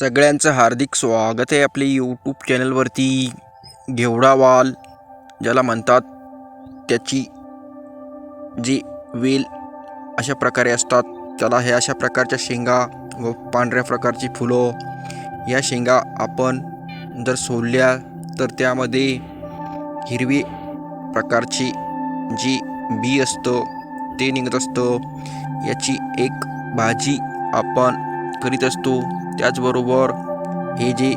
सगळ्यांचं हार्दिक स्वागत आहे आपले यूट्यूब चॅनलवरती घेवडावाल ज्याला म्हणतात त्याची जी वेल अशा प्रकारे असतात त्याला हे अशा प्रकारच्या शेंगा व पांढऱ्या प्रकारची फुलं या शेंगा आपण जर सोलल्या तर त्यामध्ये हिरवी प्रकारची जी बी असतं ते निघत असतं. याची एक भाजी आपण करीत असतो. त्याचबरोबर हे जे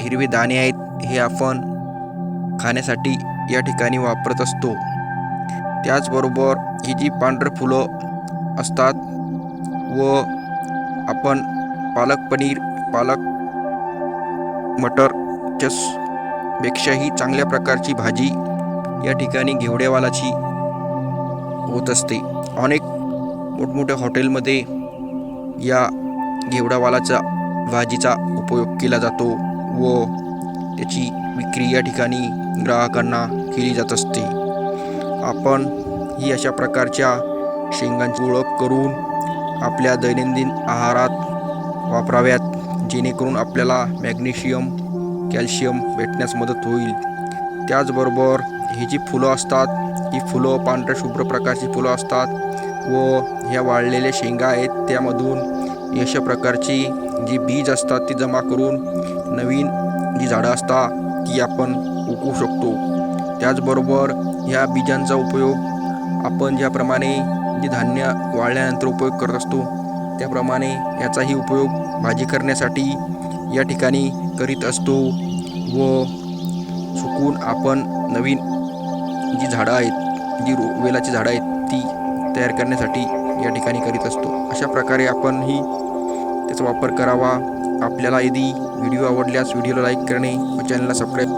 हिरवे दाणे आहेत हे आपण खाण्यासाठी या ठिकाणी वापरत असतो. त्याचबरोबर ही जी पांढरं फुलं असतात व आपण पालक पनीर पालक मटर चस पेक्षाही चांगल्या प्रकारची भाजी या ठिकाणी घेवड्यावालाची होत असते. अनेक मोठमोठ्या हॉटेलमध्ये या घेवडावालाचा भाजीचा उपयोग केला जातो व त्याची विक्री या ठिकाणी ग्राहकांना केली जात असते. आपण ही अशा प्रकारच्या शेंगांची ओळख करून आपल्या दैनंदिन आहारात वापराव्यात जेणेकरून आपल्याला मॅग्नेशियम कॅल्शियम भेटण्यास मदत होईल. त्याचबरोबर ही जी फुलं असतात ही फुलं पांढऱ्या शुभ्र प्रकारची फुलं असतात व ह्या वाळलेल्या शेंगा आहेत त्यामधून ही अशा प्रकारची जी बीज असतात ती जमा करून नवीन जी झाडं असतात ती आपण उगवू शकतो. त्याचबरोबर ह्या बीजांचा उपयोग आपण ज्याप्रमाणे जे धान्य वाळल्यानंतर उपयोग करत असतो त्याप्रमाणे याचाही उपयोग भाजी करण्यासाठी या ठिकाणी करीत असतो व सुकून आपण नवीन जी झाडं आहेत जी रो वेलाची झाडं आहेत ती तयार करण्यासाठी या ठिकाणी करीत असतो. अशा प्रकारे आपण ही त्याचा वापर करावा. आपल्याला यदी व्हिडिओ आवडल्यास व्हिडिओला लाईक करणे व चॅनलला सबस्क्राईब